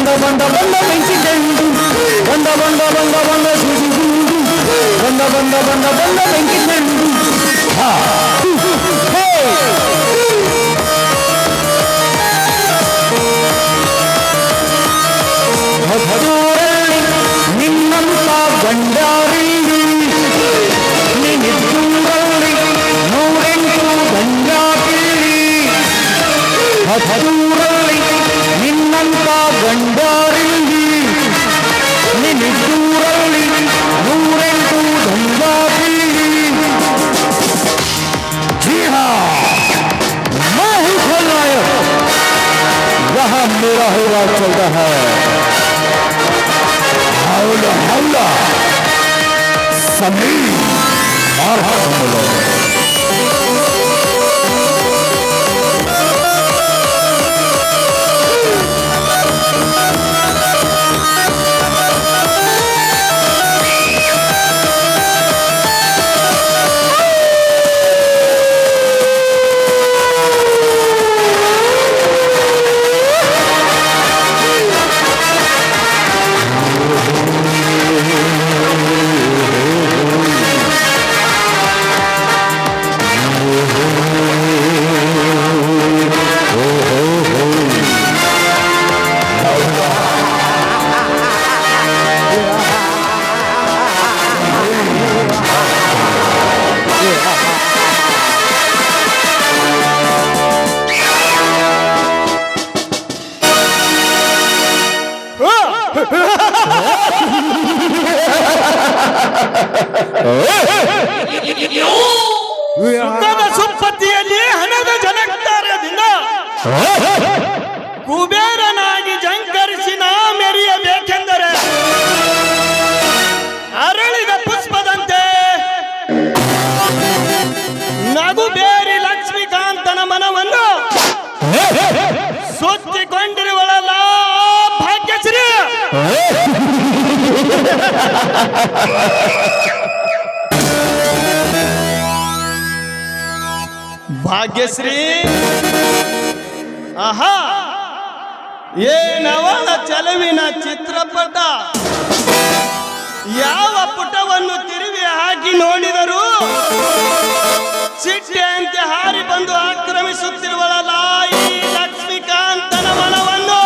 ಬಂದ ಬಂದ ಬಂದ ಬೆಂಕಿ ಚೆಂಡು ಬಂದ ಬಂದ ಬಂದ ಬಂದ ಸುಡಿ ಗುಂಡು. ಬಂದ ಬಂದ ಬಂದ ಬಂದ ಬೆಂಕಿ ಚೆಂಡು ಹಾ. ಹೇ. ಹತ್ತೂರಲ್ಲಿ ನಿನ್ನಂತ ಗಂಡಾರಿಲ್ಲಿ मेरा ही राज चलता है। हौला हौला समीर और हाथ बोलो ಸುಖದ ಸುಪ್ಪತ್ತಿಯಲ್ಲಿ ಹಣದ ಜನಕ್ತಾರದಿಂದ ಕುಬೇರನಾಗಿ ಜಂಕರಿಸಿ ನಾ ಮೆರೆಯಬೇಕೆಂದರೆ ಅರಳಿದ ಪುಷ್ಪದಂತೆ ನಗು ಬೇರಿ ಲಕ್ಷ್ಮೀಕಾಂತನ ಮನವನ್ನು ಸುತ್ತಿಕೊಂಡಿರುವಳಲ್ಲ ಭಾಗ್ಯಶ್ರೀ ಭಾಗ್ಯಶ್ರೀ. ಆಹಾ. ಏನವಳ ಚೆಲುವಿನ ಚಿತ್ರಪಟ? ಯಾವ ಪುಟವನ್ನು ತಿರುವಿ ಹಾಕಿ ನೋಡಿದರು? ಚಿಟ್ಟೆಯಂತೆ ಹಾರಿ ಬಂದು ಆಕ್ರಮಿಸುತ್ತಿರುವಳಲ್ಲ ಈ ಲಕ್ಷ್ಮೀಕಾಂತನ ಮನವನ್ನು.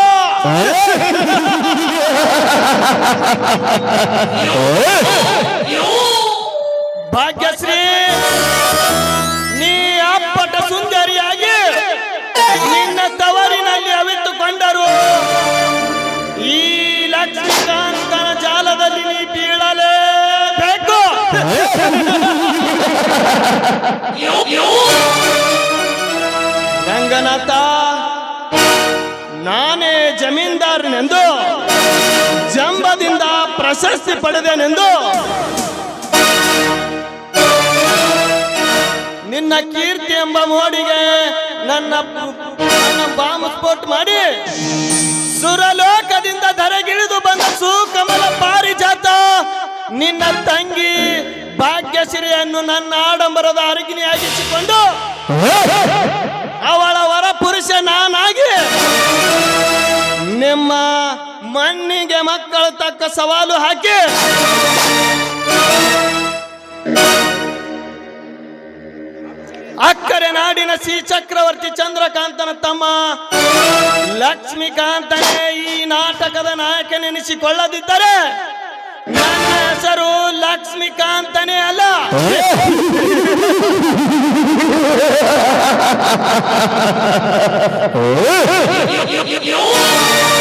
ಭಾಗ್ಯಶ್ರೀ. ರಂಗನಾಥ ನಾನೇ ಜಮೀನ್ದಾರನೆಂದು, ಜಂಬದಿಂದ ಪ್ರಶಸ್ತಿ ಪಡೆದೇನೆಂದು. ನಿನ್ನ ಕೀರ್ತಿ ಎಂಬ ಮೋಡಿಗೆ ನನ್ನ ಬಾಂಬ್ ಸ್ಫೋಟ್ ಮಾಡಿ. ಸುರಲೋಕದಿಂದ ಧರೆಗಿಳಿದು ಬಂದ ಸುಕಮಲ ಪಾರಿಜಾತ. ನಿನ್ನ ತಂಗಿ ಭಾಗ್ಯಶ್ರೀಯನ್ನು ನನ್ನ ಆಡಂಬರದ ಅರಗಿನಿಯಾಗಿಸಿಕೊಂಡು ಅವ ನಾನಾಗಿ ನಿಮ್ಮ ಮಣ್ಣಿಗೆ ಮಕ್ಕಳು ತಕ್ಕ ಸವಾಲು ಹಾಕಿ. ಅಕ್ಕರೆ ನಾಡಿನ ಶ್ರೀ ಚಕ್ರವರ್ತಿ ಚಂದ್ರಕಾಂತನ ತಮ್ಮ ಲಕ್ಷ್ಮೀಕಾಂತನೇ ಈ ನಾಟಕದ ನಾಯಕನೆನಿಸಿಕೊಳ್ಳದಿದ್ದರೆ ನನ್ನ ಹೆಸರು ಲಕ್ಷ್ಮೀಕಾಂತನೇ ಅಲ್ಲ. Oh!